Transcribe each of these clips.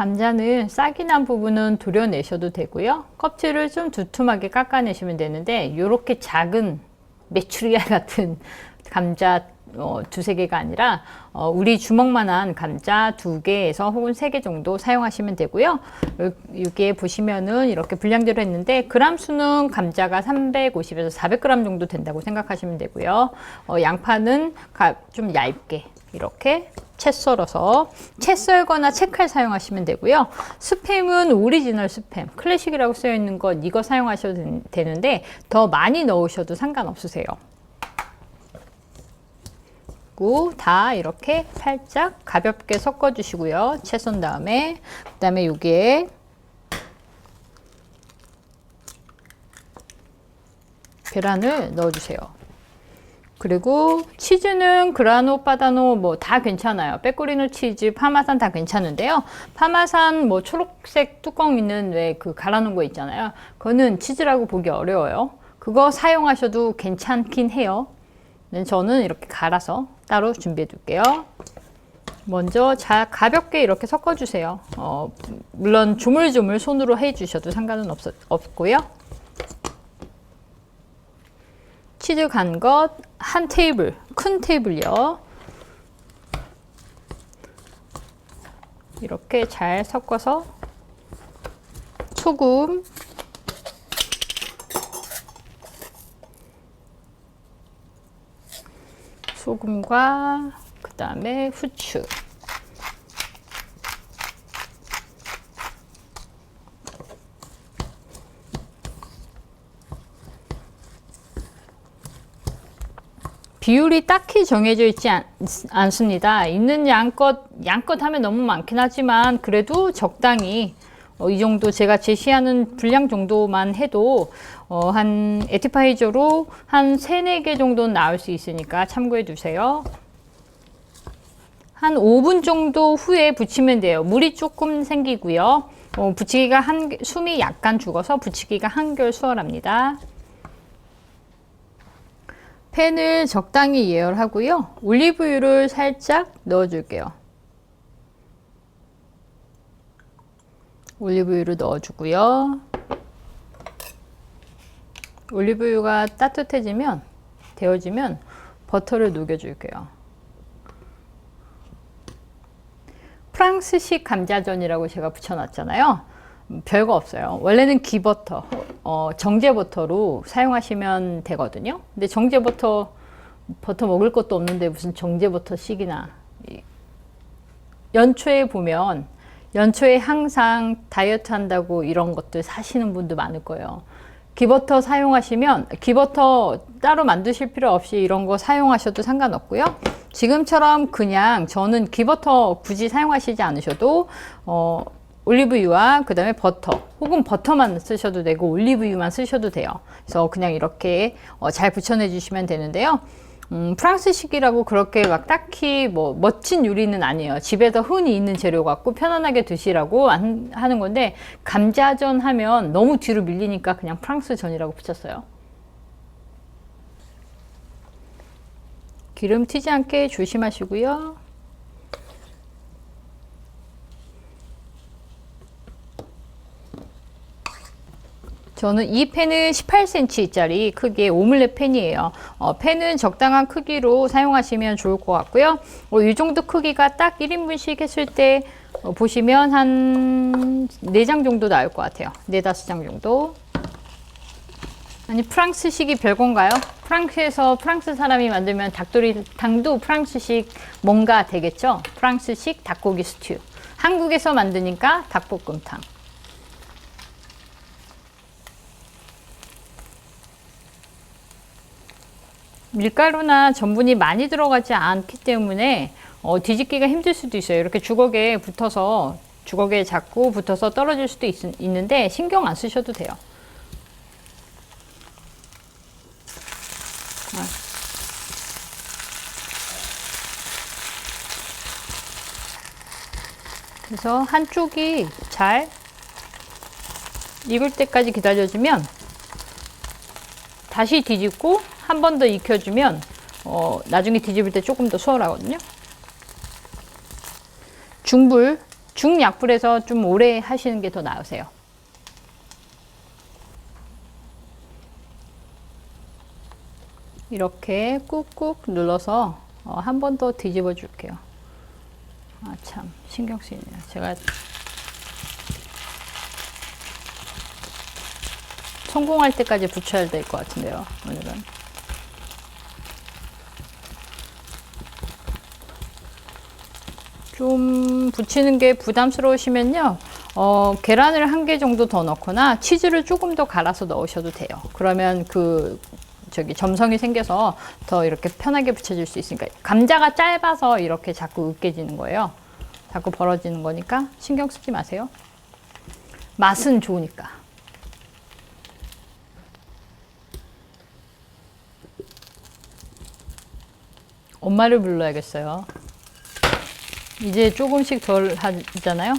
감자는 싹이 난 부분은 도려내셔도 되고요. 껍질을 좀 두툼하게 깎아내시면 되는데 이렇게 작은 메추리알 같은 감자 어, 두세 개가 아니라 어, 우리 주먹만한 감자 두 개에서 혹은 세 개 정도 사용하시면 되고요. 요- 여기에 보시면은 이렇게 분량대로 했는데 그람 수는 감자가 350에서 400g 정도 된다고 생각하시면 되고요. 어, 양파는 가- 좀 얇게 이렇게 채 썰어서 채 썰거나 채칼 사용하시면 되고요. 스팸은 오리지널 스팸, 클래식이라고 쓰여 있는 것 이거 사용하셔도 된- 되는데 더 많이 넣으셔도 상관없으세요. 그리고 다 이렇게 살짝 가볍게 섞어 주시고요. 채썬 다음에 그 다음에 여기에 계란을 넣어 주세요. 그리고 치즈는 그라노, 바다노 뭐 다 괜찮아요. 빼꼬리노 치즈, 파마산 다 괜찮은데요. 파마산 뭐 초록색 뚜껑 있는 왜 그 갈아놓은 거 있잖아요. 그거는 치즈라고 보기 어려워요. 그거 사용하셔도 괜찮긴 해요. 네, 저는 이렇게 갈아서 따로 준비해 둘게요. 먼저 자, 가볍게 이렇게 섞어주세요. 어, 물론 조물조물 손으로 해주셔도 상관은 없, 없고요. 치즈 간 것 한 테이블, 큰 테이블요. 이렇게 잘 섞어서 소금, 소금과 그 다음에 후추. 비율이 딱히 정해져 있지 않, 않습니다. 있는 양껏, 양껏 하면 너무 많긴 하지만 그래도 적당히 어, 이 정도 제가 제시하는 분량 정도만 해도 어, 한 에티파이저로 한 3, 4개 정도는 나올 수 있으니까 참고해 두세요. 한 5분 정도 후에 붙이면 돼요. 물이 조금 생기고요. 어, 붙이기가 한, 숨이 약간 죽어서 붙이기가 한결 수월합니다. 팬을 적당히 예열하고요. 올리브유를 살짝 넣어줄게요. 올리브유를 넣어주고요. 올리브유가 따뜻해지면 데워지면 버터를 녹여줄게요. 프랑스식 감자전이라고 제가 붙여놨잖아요. 음, 별거 없어요. 원래는 기버터, 어, 정제버터로 사용하시면 되거든요. 근데 정제버터, 버터 먹을 것도 없는데 무슨 정제버터식이나. 이- 연초에 보면, 연초에 항상 다이어트 한다고 이런 것들 사시는 분도 많을 거예요. 기버터 사용하시면, 기버터 따로 만드실 필요 없이 이런 거 사용하셔도 상관없고요. 지금처럼 그냥 저는 기버터 굳이 사용하시지 않으셔도, 어, 올리브유와 그 다음에 버터 혹은 버터만 쓰셔도 되고 올리브유만 쓰셔도 돼요. 그래서 그냥 이렇게 어, 잘 붙여내 주시면 되는데요. 음, 프랑스식이라고 그렇게 막 딱히 뭐 멋진 요리는 아니에요. 집에서 흔히 있는 재료 갖고 편안하게 드시라고 안- 하는 건데 감자전 하면 너무 뒤로 밀리니까 그냥 프랑스전이라고 붙였어요. 기름 튀지 않게 조심하시고요. 저는 이 팬은 18cm짜리 크기의 오믈렛 팬이에요. 어, 팬은 적당한 크기로 사용하시면 좋을 것 같고요. 어, 이 정도 크기가 딱 1인분씩 했을 때 어, 보시면 한 4장 정도 나올 것 같아요. 4, 5장 정도. 아니 프랑스식이 별건가요? 프랑스에서 프랑스 사람이 만들면 닭도리 당도 프랑스식 뭔가 되겠죠? 프랑스식 닭고기 스튜. 한국에서 만드니까 닭볶음탕. 밀가루나 전분이 많이 들어가지 않기 때문에 어, 뒤집기가 힘들 수도 있어요. 이렇게 주걱에 붙어서 주걱에 자꾸 붙어서 떨어질 수도 있, 있는데 신경 안 쓰셔도 돼요. 그래서 한쪽이 잘 익을 때까지 기다려주면 다시 뒤집고 한 번 더 익혀주면 어, 나중에 뒤집을 때 조금 더 수월하거든요. 중불 중약불에서 좀 오래 하시는 게 더 나으세요. 이렇게 꾹꾹 눌러서 어, 한 번 더 뒤집어 줄게요. 아, 참, 신경 쓰이네요. 제가 성공할 때까지 붙여야 될 것 같은데요, 오늘은. 좀 붙이는 게 부담스러우시면요. 어, 계란을 한 개 정도 더 넣거나 치즈를 조금 더 갈아서 넣으셔도 돼요. 그러면 그 저기 점성이 생겨서 더 이렇게 편하게 붙여질 수 있으니까 감자가 짧아서 이렇게 자꾸 으깨지는 거예요. 자꾸 벌어지는 거니까 신경 쓰지 마세요. 맛은 좋으니까. 엄마를 불러야겠어요. 이제 조금씩 덜 하잖아요.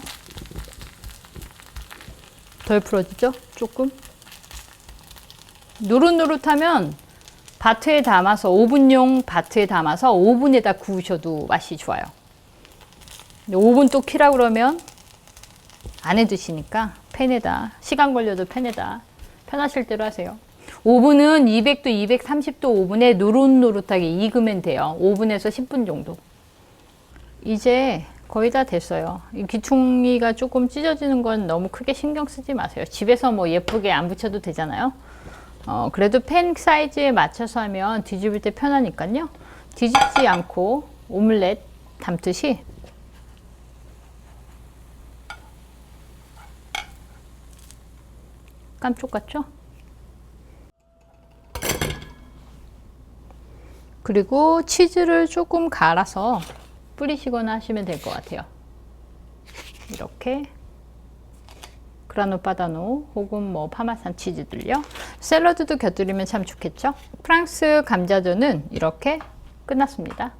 덜 풀어지죠? 조금. 노릇노릇하면 바트에 담아서 오븐용 바트에 담아서 오븐에다 구우셔도 맛이 좋아요. 근데 오븐 또 키라 그러면 안 해 드시니까 팬에다 시간 걸려도 팬에다 편하실 대로 하세요. 오븐은 200도, 230도 오븐에 노릇노릇하게 익으면 돼요. 5분에서 10분 정도. 이제 거의 다 됐어요. 이 귀퉁이가 조금 찢어지는 건 너무 크게 신경 쓰지 마세요. 집에서 뭐 예쁘게 안 붙여도 되잖아요. 어, 그래도 팬 사이즈에 맞춰서 하면 뒤집을 때 편하니까요. 뒤집지 않고 오믈렛 담듯이 깜쪽 같죠? 그리고 치즈를 조금 갈아서 뿌리시거나 하시면 될 것 같아요. 이렇게 그라노 파다노 혹은 뭐 파마산 치즈들요. 샐러드도 곁들이면 참 좋겠죠. 프랑스 감자전은 이렇게 끝났습니다.